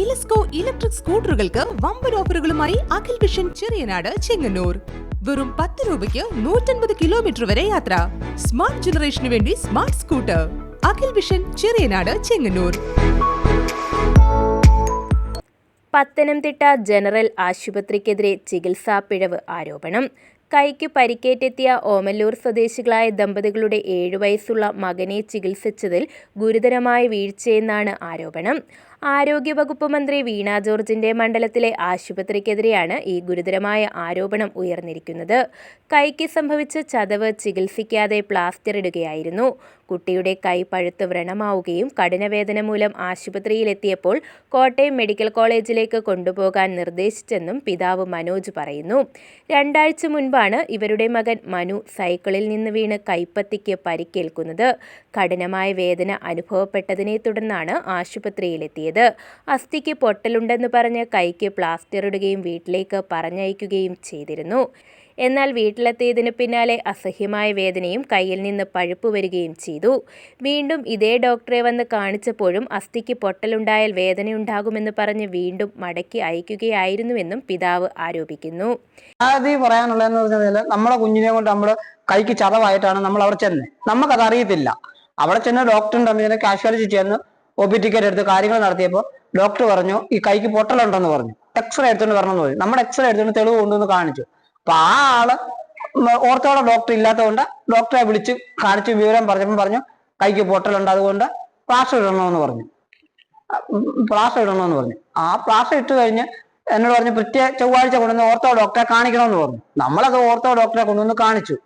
ഇലസ്കോ electric സ്കൂട്ടറുകൾക്ക് വമ്പൻ ഓഫറുകളുമായി അഖിൽ വിഷൻ ചെറിയനാട് ചെങ്ങന്നൂർ. വെറും പത്ത് രൂപയ്ക്ക് നൂറ്റൻപത് കിലോമീറ്റർ വരെ യാത്ര. സ്മാർട്ട് ജനറേഷന് വേണ്ടി smart scooter. Akhil vision Cheriyanad Chengannur. Pathanamthitta general ആശുപത്രിക്കെതിരെ ചികിത്സാ പിഴവ് ആരോപണം. കൈക്ക് പരിക്കേറ്റെത്തിയ ഓമല്ലൂർ സ്വദേശികളായ ദമ്പതികളുടെ ഏഴു വയസ്സുള്ള മകനെ ചികിത്സിച്ചതിൽ ഗുരുതരമായ വീഴ്ചയെന്നാണ് ആരോപണം. ആരോഗ്യവകുപ്പ് മന്ത്രി വീണ ജോർജിന്റെ മണ്ഡലത്തിലെ ആശുപത്രിക്കെതിരെയാണ് ഈ ഗുരുതരമായ ആരോപണം ഉയർന്നിരിക്കുന്നത്. കൈക്ക് സംഭവിച്ച ചതവ് ചികിത്സിക്കാതെ പ്ലാസ്റ്റർ ഇടുകയായിരുന്നു കുട്ടിയുടെ കൈ പഴുത്ത് വ്രണമാവുകയും കഠിനവേദന മൂലം ആശുപത്രിയിലെത്തിയപ്പോൾ കോട്ടയം മെഡിക്കൽ കോളേജിലേക്ക് കൊണ്ടുപോകാൻ നിർദ്ദേശിച്ചെന്നും പിതാവ് മനോജ് പറയുന്നു. രണ്ടാഴ്ച മുൻപാണ് ഇവരുടെ മകൻ മനു സൈക്കിളിൽ നിന്ന് വീണ് കൈപ്പത്തിക്ക് പരിക്കേൽക്കുന്നത്. കഠിനമായ വേദന അനുഭവപ്പെട്ടതിനെ തുടർന്നാണ് ആശുപത്രിയിലെത്തിയത്. അസ്ഥിക്ക് പൊട്ടലുണ്ടെന്ന് പറഞ്ഞ് കൈക്ക് പ്ലാസ്റ്റർ ഇടുകയും വീട്ടിലേക്ക് പറഞ്ഞയക്കുകയും ചെയ്തിരുന്നു. എന്നാൽ വീട്ടിലെത്തിയതിനു പിന്നാലെ അസഹ്യമായ വേദനയും കയ്യിൽ നിന്ന് പഴുപ്പ് വരികയും ചെയ്തു. വീണ്ടും ഇതേ ഡോക്ടറെ വന്ന് കാണിച്ചപ്പോഴും അസ്ഥിക്ക് പൊട്ടലുണ്ടായാൽ വേദനയുണ്ടാകുമെന്ന് പറഞ്ഞ് വീണ്ടും മടക്കി അയക്കുകയായിരുന്നുവെന്നും പിതാവ് ആരോപിക്കുന്നു. ആദ്യം പറയാനുള്ളതെന്ന് പറഞ്ഞാൽ നമ്മളെ കുഞ്ഞിനെ കൊണ്ട് നമ്മൾ കൈക്ക് ചതവായിട്ടാണ് നമ്മൾ അവിടെ ചെന്നത് നമുക്കത് അറിയത്തില്ല അവിടെ ചെന്ന് അമ്മീനെ കാഷ്വാലിറ്റി ചെന്ന് ഒ പി ടിക്കറ്റ് എടുത്ത് കാര്യങ്ങൾ നടത്തിയപ്പോൾ ഡോക്ടർ പറഞ്ഞു ഈ കൈക്ക് പൊട്ടലുണ്ടെന്ന് പറഞ്ഞു. എക്സ്റേ എടുത്തോണ്ട് വരണമെന്ന് പറഞ്ഞു. നമ്മുടെ എക്സ്റേ എടുത്തോണ്ട് തെളിവ് കൊണ്ടുവന്ന് കാണിച്ചു. അപ്പൊ ആ ആൾ ഓർത്തോടെ ഡോക്ടർ ഇല്ലാത്തതുകൊണ്ട് ഡോക്ടറെ വിളിച്ച് കാണിച്ച് വിവരം പറഞ്ഞപ്പോൾ പറഞ്ഞു കൈക്ക് പൊട്ടലുണ്ട് അതുകൊണ്ട് പ്ലാസ്റ്റർ ഇടണമെന്ന് പറഞ്ഞു. പ്ലാസ്റ്റർ ഇടണമെന്ന് പറഞ്ഞു. ആ പ്ലാസ്റ്റർ ഇട്ട് കഴിഞ്ഞ് എന്നോട് പറഞ്ഞു പ്രത്യേക ചൊവ്വാഴ്ച കൊണ്ടുവന്ന് ഓർത്തോ ഡോക്ടറെ കാണിക്കണമെന്ന് പറഞ്ഞു. നമ്മളത് ഓർത്തോ ഡോക്ടറെ കൊണ്ടുവന്ന് കാണിച്ചു.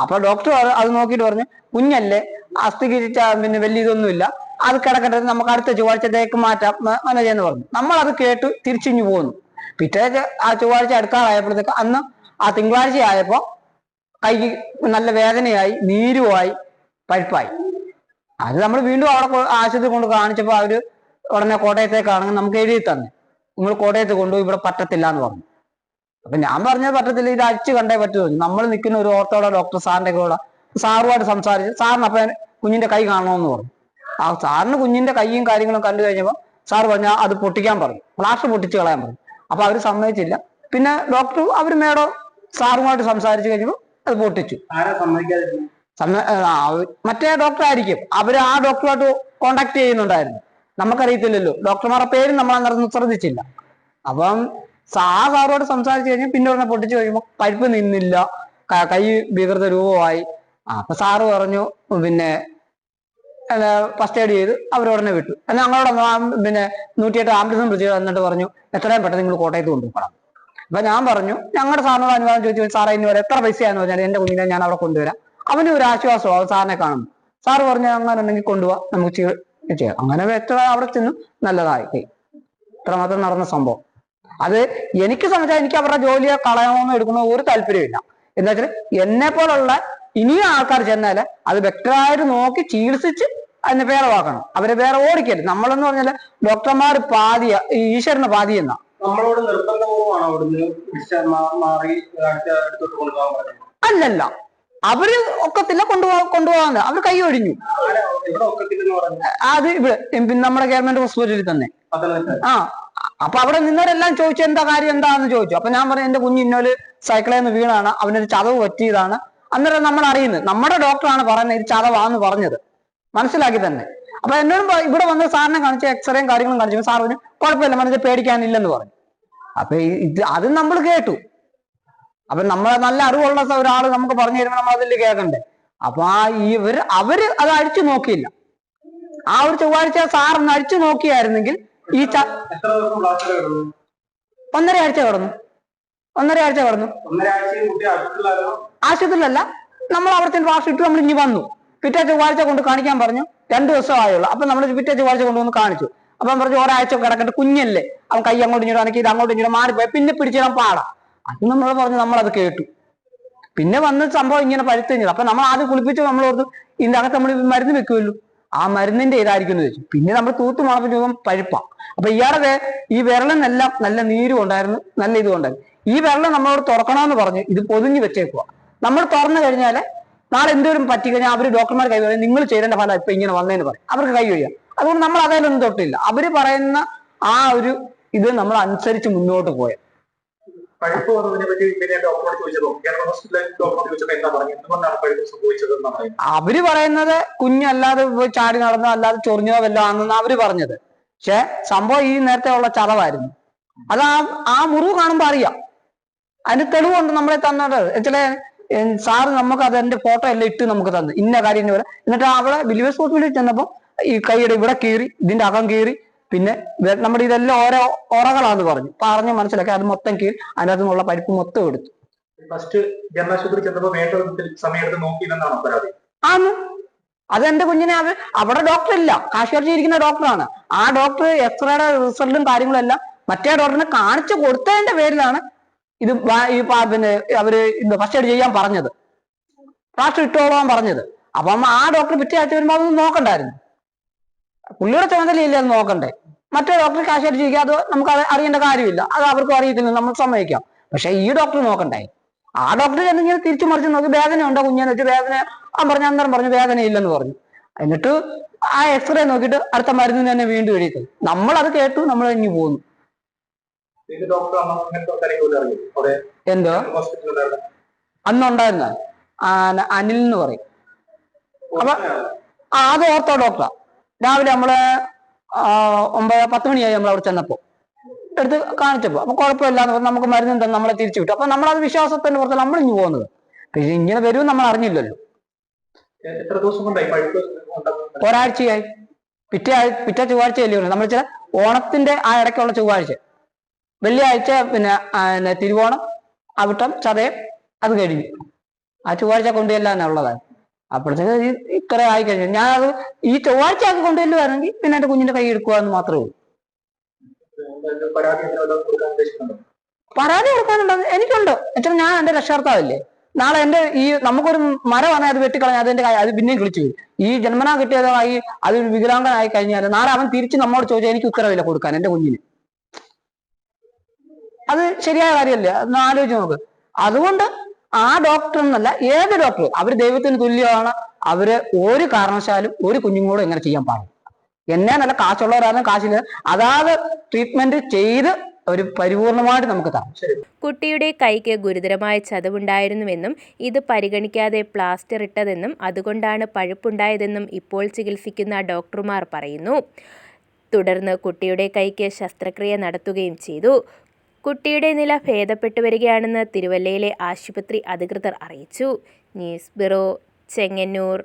അപ്പൊ ഡോക്ടർ അത് നോക്കിയിട്ട് പറഞ്ഞു കുഞ്ഞല്ലേ അസ്ഥിക്ക് പിന്നെ വലിയ ഇതൊന്നുമില്ല. അത് കിടക്കട്ടെ നമുക്ക് അടുത്ത ചൊവ്വാഴ്ചത്തേക്ക് മാറ്റാം മനോജ് എന്ന് പറഞ്ഞു. നമ്മൾ അത് കേട്ട് തിരിച്ചിഞ്ഞു പോന്നു. പിറ്റേ ആ ചൊവ്വാഴ്ച അടുക്കാറായപ്പോഴത്തേക്ക് അന്ന് ആ തിങ്കളാഴ്ച ആയപ്പോ കൈക്ക് നല്ല വേദനയായി നീരുമായി പഴുപ്പായി. അത് നമ്മൾ വീണ്ടും അവിടെ ആശുപത്രി കൊണ്ട് കാണിച്ചപ്പോൾ അവർ ഉടനെ കോട്ടയത്തേക്കാണെങ്കിൽ നമുക്ക് എഴുതി തന്നെ. നിങ്ങൾ കോട്ടയത്ത് കൊണ്ടുപോയി ഇവിടെ പറ്റത്തില്ല എന്ന് പറഞ്ഞു. അപ്പൊ ഞാൻ പറഞ്ഞത് പറ്റത്തില്ല ഇത് അടിച്ചു കണ്ടേ പറ്റുള്ളൂ നമ്മൾ നിൽക്കുന്ന ഒരു ഓർത്തോടെ ഡോക്ടർ സാറിന്റെ കൂടെ സാറുമായിട്ട് സംസാരിച്ച് സാറിന് അപ്പൊ കുഞ്ഞിന്റെ കൈ കാണണമെന്ന് പറഞ്ഞു. ആ സാറിന് കുഞ്ഞിന്റെ കൈയും കാര്യങ്ങളും കണ്ടു കഴിഞ്ഞപ്പോൾ സാർ പറഞ്ഞ അത് പൊട്ടിക്കാൻ പറഞ്ഞു. പ്ലാസ്റ്റർ പൊട്ടിച്ച് കളയാൻ പറഞ്ഞു. അപ്പൊ അവർ സമ്മതിച്ചില്ല. പിന്നെ ഡോക്ടർ അവർ മേടോ സാറുമായിട്ട് സംസാരിച്ചു കഴിഞ്ഞപ്പോൾ അത് പൊട്ടിച്ചു. മറ്റേ ഡോക്ടർ ആയിരിക്കും. അവർ ആ ഡോക്ടറുമായിട്ട് കോണ്ടാക്ട് ചെയ്യുന്നുണ്ടായിരുന്നു. നമുക്കറിയത്തില്ലല്ലോ. ഡോക്ടർമാരുടെ പേരും നമ്മൾ അന്നേരം ശ്രദ്ധിച്ചില്ല. അപ്പം സാ സാറോട് സംസാരിച്ചു കഴിഞ്ഞാൽ പിന്നെ ഉടനെ പൊട്ടിച്ചു കഴിയുമ്പോൾ പഴുപ്പ് നിന്നില്ല. കൈ വികൃത രൂപമായി. ആ, അപ്പൊ സാറ് പറഞ്ഞു പിന്നെ ഫസ്റ്റ് എയ്ഡ് ചെയ്ത് അവരുടനെ വിട്ടു. എന്നാൽ ഞങ്ങളോട് പിന്നെ നൂറ്റിയെട്ട് ആംബുലൻസും വിളിച്ച് എന്നിട്ട് പറഞ്ഞു എത്രയും പെട്ടെന്ന് നിങ്ങൾ കോട്ടയത്ത് കൊണ്ടുപോകണം. അപ്പൊ ഞാൻ പറഞ്ഞു ഞങ്ങളുടെ സാറിനോട് അനുവാദം ചോദിച്ചു സാറേ ഇനി വരെ എത്ര പൈസയാന്ന് പറഞ്ഞാൽ എന്റെ കുഞ്ഞിനെ ഞാൻ അവിടെ കൊണ്ടുവരാം. അവന് ഒരു ആശ്വാസമാവും സാറിനെ കാണുന്നു സാറ് പറഞ്ഞു അങ്ങനെ ഉണ്ടെങ്കിൽ കൊണ്ടുപോവാ നമുക്ക് ചെയ്യ- അങ്ങനെ എത്ര അവിടെ ചെന്നു നല്ലതായി. ഇത്രമാത്രം നടന്ന സംഭവം. അത് എനിക്ക് സംബന്ധിച്ചാൽ എനിക്ക് അവരുടെ ജോലിയെ കളയണമെന്ന് എടുക്കുന്ന ഒരു താല്പര്യമില്ല എന്താ വെച്ചാൽ എന്നെ പോലുള്ള ഇനിയും ആൾക്കാർ ചെന്നാൽ അത് വ്യക്തമായിട്ട് നോക്കി ചികിത്സിച്ച് അതിനെ വേറെ വാക്കണം. അവരെ വേറെ ഓടിക്കരുത്. നമ്മളെന്ന് പറഞ്ഞാൽ ഡോക്ടർമാർ പാതിയ ഈശ്വരന് പാതി എന്നാ നമ്മളോട് നിർബന്ധപൂർവമാണ് അവിടുന്ന്? മാറി അടുത്ത അടുത്തോട്ട് കൊണ്ടുപോകാൻ പറഞ്ഞത്? അല്ലല്ല. അവർ ഒക്കത്തില്ല കൊണ്ടുപോ കൊണ്ടുപോകാന്ന്. അവർ കൈ ഒഴിഞ്ഞു. അത് ഇവിടെ നമ്മുടെ ഗവൺമെന്റ് ഹോസ്പിറ്റലിൽ തന്നെ. ആ അപ്പൊ അവിടെ നിന്നവരെല്ലാം ചോദിച്ചു എന്താ കാര്യം എന്താന്ന് ചോദിച്ചു. അപ്പൊ ഞാൻ പറഞ്ഞു എന്റെ കുഞ്ഞ് ഇന്നോൽ സൈക്കിളിൽ നിന്ന് വീണാണ് അവനൊരു ചതവ് പറ്റിയതാണ്. അന്നേരം നമ്മൾ അറിയുന്നത് നമ്മുടെ ഡോക്ടറാണ് പറയുന്നത് ഇത് ചതവാന്ന് പറഞ്ഞത്. മനസ്സിലാക്കി തന്നെ. അപ്പൊ എന്നോടും ഇവിടെ വന്ന് സാറിനെ കാണിച്ച് എക്സ്റേയും കാര്യങ്ങളും കാണിച്ചു സാർ പറഞ്ഞു കുഴപ്പമില്ല മനസ്സിൽ പേടിക്കാനില്ലെന്ന് പറഞ്ഞു. അപ്പൊ ഇത് അത് നമ്മൾ കേട്ടു. അപ്പൊ നമ്മളെ നല്ല അറിവുള്ള ഒരാൾ നമുക്ക് പറഞ്ഞു തരുമ്പോൾ നമ്മൾ അതിൽ കേൾക്കണ്ടേ? അപ്പൊ ആ ഇവർ അവർ അത് അഴിച്ചു നോക്കിയില്ല. ആ ഒരു ചൊവ്വാഴ്ച ഒന്ന് അഴിച്ചു നോക്കിയായിരുന്നെങ്കിൽ ഈ ഒന്നര ആഴ്ച കടന്നു? ഒന്നര ആഴ്ച കടന്നു. ആശുപത്രിയിലല്ല നമ്മൾ അവിടുത്തെ വാഷ് ഇട്ട് നമ്മൾ ഇനി വന്നു. പിറ്റേ ചൊവ്വാഴ്ച കൊണ്ട് കാണിക്കാൻ പറഞ്ഞു. രണ്ട് ദിവസം ആയുള്ളൂ അപ്പൊ നമ്മൾ പിറ്റേ ചൊവ്വാഴ്ച കൊണ്ടുവന്ന് കാണിച്ചു. അപ്പൊ പറഞ്ഞു ഒരാഴ്ച കിടക്കട്ടെ കുഞ്ഞല്ലേ. അവൻ കൈ അങ്ങോട്ട് ഇങ്ങോട്ട് ഇത് അങ്ങോട്ട് ഇങ്ങോട്ട് മാറിപ്പോയി. പിന്നെ പിടിച്ചിടാൻ പാടാം. അത് നമ്മൾ പറഞ്ഞു നമ്മളത് കേട്ടു. പിന്നെ വന്ന സംഭവം ഇങ്ങനെ പരുത്തഞ്ഞത് അപ്പൊ നമ്മൾ ആദ്യം കുളിപ്പിച്ച് നമ്മൾ ഓർത്തു ഇതിന്റെ അകത്ത് നമ്മൾ മരുന്ന് വെക്കുമല്ലോ. ആ മരുന്നിന്റെ ഇതായിരിക്കും എന്ന് വെച്ചു. പിന്നെ നമ്മൾ തൂത്ത് മുളപ്പിച്ച് നോക്കുമ്പോൾ പഴുപ്പാ. അപ്പൊ ഇയാളെ ഈ വിരലിനെല്ലാം നല്ല നീരും ഉണ്ടായിരുന്നു നല്ല ഇതും ഉണ്ടായിരുന്നു. ഈ വിരൽ നമ്മളോട് തുറക്കണമെന്ന് പറഞ്ഞു ഇത് പൊതിഞ്ഞു വെച്ചേക്കുക നമ്മൾ തുറന്നു കഴിഞ്ഞാൽ നാളെ എന്തെങ്കിലും പറ്റി കഴിഞ്ഞാൽ അവർ ഡോക്ടർമാർ കൈ പറയും നിങ്ങൾ ചെയ്യേണ്ട ഫലം ഇപ്പൊ ഇങ്ങനെ വന്നേന്ന് പറയും. അവർക്ക് കൈ കഴിയാം. അതുകൊണ്ട് നമ്മൾ അതിലൊന്നും തൊട്ടില്ല. അവർ പറയുന്ന ആ ഒരു ഇത് നമ്മൾ അനുസരിച്ച് മുന്നോട്ട് പോയത് പഴുപ്പ് വന്നതിനെ പറ്റി പിന്നെ ഡോക്ടറോട് ചോദിച്ചതോ. കേരള ഹോസ്പിറ്റലിൽ ഡോക്ടറോട് ചോദിച്ചപ്പോൾ എന്താ പറഞ്ഞു എന്തുകൊണ്ടാണ് പഴുപ്പ് പറയുന്നത്? അവർ പറയുന്നത് കുഞ്ഞല്ലാതെ ചാടി നടന്നോ അല്ലാതെ ചൊറിഞ്ഞോ വല്ലോ ആണെന്നാണ് അവർ പറഞ്ഞത്. പക്ഷെ സംഭവം ഈ നേരത്തെ ഉള്ള ചതവായിരുന്നു അത് ആ ആ മുറിവ് കാണുമ്പോ അറിയാം. അതിന് തെളിവുണ്ട് നമ്മളെ തന്നത് ചില സാറ് നമുക്ക് അത് എന്റെ ഫോട്ടോ എല്ലാം ഇട്ട് നമുക്ക് തന്നു. ഇന്ന കാര്യം പോലെ എന്നിട്ട് അവിടെ ബിലിവേഴ്സ് ഹോസ്പിറ്റലിൽ ചെന്നപ്പോ ഈ കൈയുടെ ഇവിടെ കീറി ഇതിന്റെ അകം കീറി പിന്നെ നമ്മുടെ ഇതെല്ലാം ഓരോ ഓറകളാന്ന് പറഞ്ഞു. പറഞ്ഞ് മനസ്സിലാക്കി അത് മൊത്തം കീറി അതിനകത്ത് നിന്നുള്ള പരിപ്പ് മൊത്തം എടുത്തു. ഫസ്റ്റ് സമയമെടുത്ത് നോക്കിയില്ലെന്നാണ് പരാതി. അത് എന്റെ കുഞ്ഞിനെ അത് അവിടെ ഡോക്ടർ ഇല്ല. കാശ്മീർ ഇരിക്കുന്ന ഡോക്ടറാണ് ആ ഡോക്ടർ എക്സ്റേയുടെ റിസൾട്ടും കാര്യങ്ങളും എല്ലാം മറ്റേ ഡോക്ടറിനെ കാണിച്ചു കൊടുത്തതിന്റെ പേരിലാണ് ഇത് ഈ പിന്നെ അവർ ഫസ്റ്റ് എയ്ഡ് ചെയ്യാൻ പറഞ്ഞത്. പ്ലാസ്റ്റർ ഇട്ടോളാൻ പറഞ്ഞത്. അപ്പം ആ ഡോക്ടർ പിറ്റേ ആഴ്ച വരുമ്പോൾ അതൊന്നും നോക്കണ്ടായിരുന്നു. പുള്ളിയുടെ ചുമതലയില്ല അത് നോക്കണ്ടേ. മറ്റേ ഡോക്ടർ കാശ് ചെയ്യുക അത് നമുക്ക് അറിയേണ്ട കാര്യമില്ല. അത് അവർക്കും അറിയത്തില്ല നമ്മൾ സമ്മതിക്കാം. പക്ഷെ ഈ ഡോക്ടർ നോക്കണ്ടേ. ആ ഡോക്ടർ എന്തെങ്കിലും തിരിച്ചു മറിച്ച് നോക്കി വേദന ഉണ്ടോ കുഞ്ഞെന്ന് വെച്ച്? വേദന ആ പറഞ്ഞ അന്നേരം പറഞ്ഞു വേദന ഇല്ലെന്ന് പറഞ്ഞു. എന്നിട്ട് ആ എക്സ്റേ നോക്കിയിട്ട് അടുത്ത മരുന്നിന് തന്നെ വീണ്ടും എഴുതി നമ്മൾ അത് കേട്ടു നമ്മൾ കഴിഞ്ഞു പോന്നു. ഇത് ഡോക്ടർ എന്തോ? അന്നുണ്ടായിരുന്ന? അനിൽ എന്ന് പറയും. അപ്പൊ അത് ഓർത്തോ ഡോക്ടറാ രാവിലെ നമ്മൾ ഒമ്പത് പത്ത് മണിയായി നമ്മൾ അവിടെ ചെന്നപ്പോ. എടുത്ത് കാണിച്ചപ്പോ. അപ്പൊ കുഴപ്പമില്ല എന്ന് പറഞ്ഞ് നമുക്ക് മരുന്ന് തന്നെ നമ്മളെ തിരിച്ചു വിട്ടു. അപ്പൊ നമ്മളത് വിശ്വാസത്തിന്റെ പുറത്ത് നമ്മൾ ഇഞ്ഞു പോകുന്നത്. പക്ഷെ ഇങ്ങനെ വരുമെന്ന് നമ്മൾ അറിഞ്ഞില്ലല്ലോ. ഒരാഴ്ചയായി. പിറ്റേ പിറ്റേ ചൊവ്വാഴ്ചയല്ലേ അല്ലേ നമ്മൾ ചില ഓണത്തിന്റെ ആ ഇടയ്ക്കുള്ള ചൊവ്വാഴ്ച. വെള്ളിയാഴ്ച പിന്നെ തിരുവോണം അവിട്ടം ചതയം അത് കഴിഞ്ഞു. ആ ചൊവ്വാഴ്ച കൊണ്ടുചെല്ലാൻ ഉള്ളതാണ് അപ്പോഴത്തേക്ക് ഇത്ര ആയി കഴിഞ്ഞു. ഞാൻ അത് ഈ ചൊവ്വാഴ്ച ഒക്കെ കൊണ്ടുചെല്ലുവാണെങ്കിൽ പിന്നെ എന്റെ കുഞ്ഞിന്റെ കൈ എടുക്കുക എന്ന് മാത്രമേ ഉള്ളൂ. പരാതി കൊടുക്കാനുണ്ടെന്ന് എനിക്കുണ്ട്. എന്നുവെച്ചാൽ ഞാൻ എന്റെ രക്ഷാർത്ഥാവില്ലേ നാളെ എന്റെ ഈ നമുക്കൊരു മരമാണ് അത് വെട്ടിക്കളഞ്ഞാൽ അതിന്റെ അത് പിന്നെയും കിളിച്ചു ഈ ജന്മനാ കിട്ടിയതായി അത് ഒരു വികലാംഗനായി കഴിഞ്ഞാൽ നാളെ അവൻ തിരിച്ച് നമ്മോട് ചോദിച്ചാൽ എനിക്ക് ഉത്തരവില്ല കൊടുക്കാൻ എന്റെ കുഞ്ഞിന്. അത് ശരിയായ കാര്യമല്ല? ഒന്ന് ആലോചിച്ച് നോക്ക്. അതുകൊണ്ട് ആ ഡോക്ടർ എന്നല്ല ഏത് ഡോക്ടർ അവർ ദൈവത്തിന് തുല്യമാണ്. അവർ ഒരു കാരണവശാലും ഒരു കുഞ്ഞുങ്ങളോട് ഇങ്ങനെ ചെയ്യാൻ പാടില്ല. എന്നെ നല്ല കാശുള്ളവരാണ് കാശില്ല. അതാത് ട്രീറ്റ്മെന്റ് ചെയ്ത് ഒരു പരിപൂർണമായിട്ട് നമുക്ക് തരാം. കുട്ടിയുടെ കൈക്ക് ഗുരുതരമായ ചതവുണ്ടായിരുന്നുവെന്നും ഇത് പരിഗണിക്കാതെ പ്ലാസ്റ്റർ ഇട്ടതെന്നും അതുകൊണ്ടാണ് പഴുപ്പുണ്ടായതെന്നും ഇപ്പോൾ ചികിത്സിക്കുന്ന ഡോക്ടർമാർ പറയുന്നു. തുടർന്ന് കുട്ടിയുടെ കൈക്ക് ശസ്ത്രക്രിയ നടത്തുകയും ചെയ്തു. കുട്ടിയുടെ നില ഭേദപ്പെട്ടു വരികയാണെന്ന് തിരുവല്ലയിലെ ആശുപത്രി അധികൃതർ അറിയിച്ചു. News bureau Chengannur.